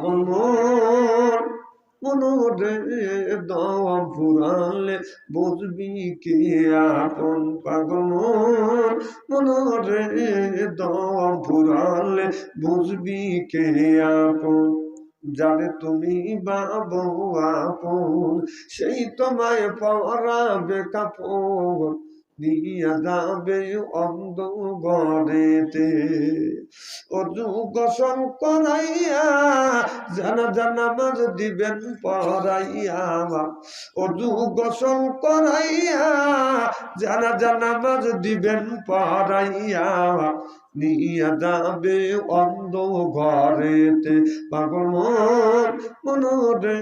পাগল মন মনোরে দম ফুরালে বুঝবি কে আপন পাগল। মন মনোরে দম ফুরালে বুঝবি কে আপন যারে তুমি বাবু আপন, সেই তোমায় পরাবে কাপড় দিয়া যাবে অন্ধ গড়েতে অজু জানা জানা মাঝ দিবেন পড়াইয়া অজু গোসল জানা জানা মাজ দিবেন পড়াইয়া নিয়া যাবে অন্ধ ঘরেতে পাগল মন মনরে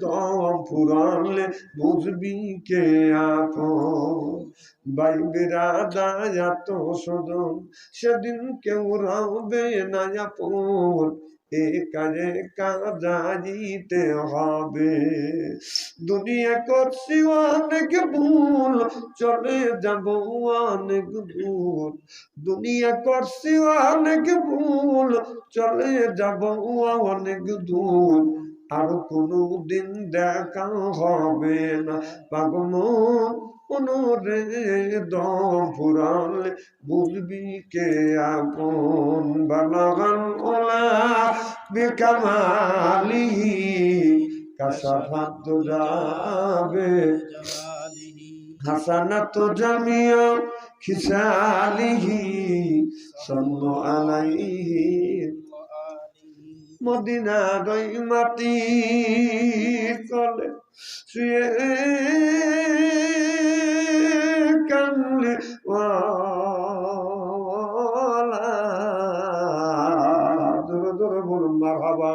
দম ফুরালে বুঝবি কে আপন? বাইবেরা দায়া তো সদন সেদিন কেউ রাবে না আপন। এ কাজে কাজাইতে হবে। দুনিয়া করছি অনেক ভুল, চলে যাব অনেক ভুল। দুনিয়া করছি অনেক ভুল, চলে যাব অনেক দূর আর কোনো দিন দেখা হবে না। পাগল রে দম ফুরালে বুঝবি কে আপন? বালাগান ওলা বেকামালি কাসাফাত যাবে। হাসানাত জামিয়া খিসালিহি সাল্লু আলাইহি মদিনা দই মাটি কলে শুয়ে ওয়ালা। জোরে জোরে বলুন মার হাবা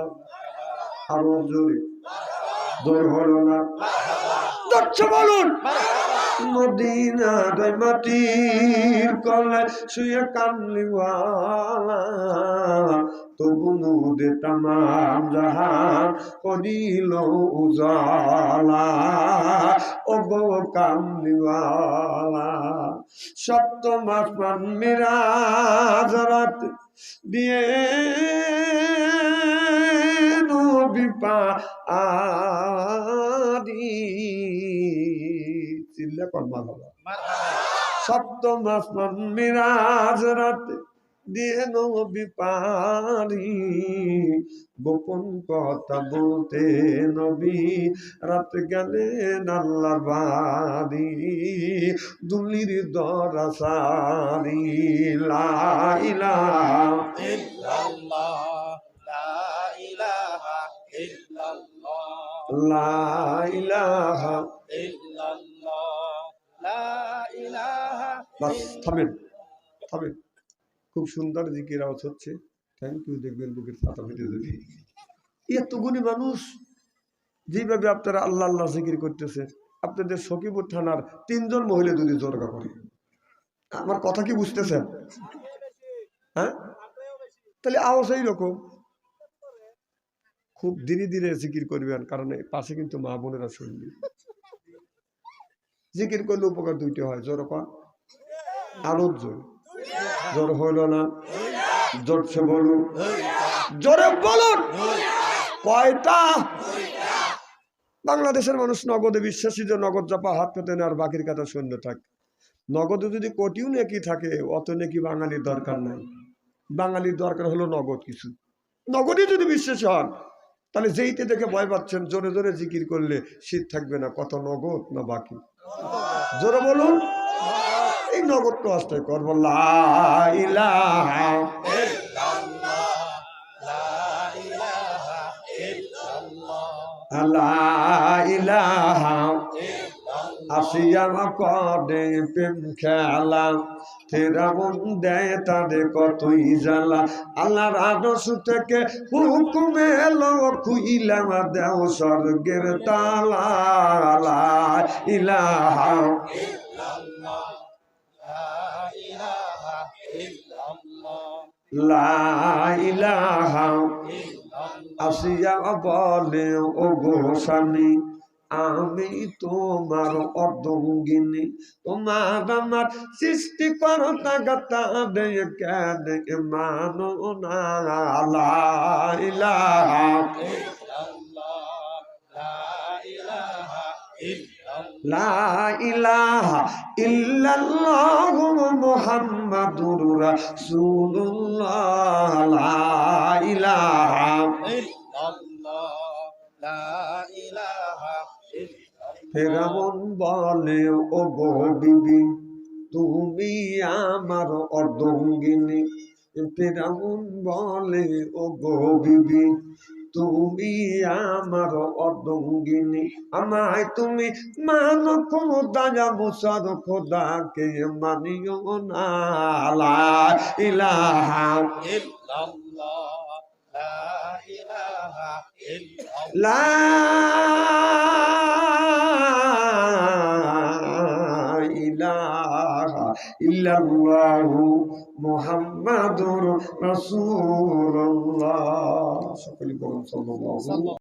আরও জোরে। মদিনা দই মাটির কলে শুয়ে কানলিওয়ালা তবু নদে তামাম জাহান করিল উজালা। ও গো কামলিওয়ালা, সপ্তম আসমান মিরাজ রাত দিয়ে নবী পা আদি চিল্লা কর্মা হলো সপ্তম আসমান মিরাজ রাত দিয়ে নবী পারি। গোপন কথা বলতে নবী রাত গেলে নাল্লার বাড়ি দুলির দরা সারি। লাইলা লাইলাহা বাস থামেন থামেন। খুব সুন্দর জিকির আওয়াজ হচ্ছে থ্যাংক ইউ দেখবেন বুকের ছাতা হইতে যাবে। এত গুণী মানুষ, যেভাবে আপনারা আল্লাহ আল্লাহ জিকির করতেছে, আপনাদের সকিপুর থানার তিনজন মহিলা যদি জোরগা করে, আমার কথা কি বুঝতেছেন? হ্যাঁ? তাহলে আওয়াজ এইরকম। খুব ধীরে ধীরে জিকির করবেন, কারণ পাশে কিন্তু মা বোনেরা শুনবে। জিকির করলে উপকার দুইটা হয় জোর পা আলোর জোর জোর হইল না। জোরছে বলুন জোরে বলুন, কয়টা? বাংলাদেশের মানুষ নগদে বিশ্বাসী যে নগদ চাপা হাত পেতে আর বাকির কথা শূন্য থাকে। নগদে যদি কোটিও নেকি থাকে, অত নেকি বাঙালির দরকার নাই। বাঙালির দরকার হলো নগদ কিছু। নগদে যদি বিশ্বাসী হন, তাহলে যেইতে দেখে ভয় পাচ্ছেন, জোরে জোরে জিকির করলে শীত থাকবে না, কত নগদ না বাকি। জোরে বলুন। এই নগদ আসতে করব লাইলাহা লাইলাহা আসিয়া করে প্রেম খেলা তেরা দেয় তাদের কতই জ্বালা। আল্লাহর আদর্শ থেকে হুকুমে খুইলাম দেও তালা। ইলাহা লা ইলাহা আসিয়া বলে ও গো স্বামী, আমি তোমার অর্ধঙ্গিনী তোমার আমার সৃষ্টি করতা গতা দে কেন মানো না। লা ইলাহা লা ইলাহা রাসূলুল্লাহ। লা ইলাহা বলে, ও গো বিবি, তুমি আমার অর্ধঙ্গিনী। ফেরাউন বলে, ও গো বিবি তুমি আমার অর্ধঙ্গিনী আমায় তুমি মান খোদা মুসার খোদাকে মানিও না। ইলাহা লা ইল্লাল্লাহু মুহাম্মাদুর রাসূলুল্লাহ। সকলে বলুন সাল্লাল্লাহু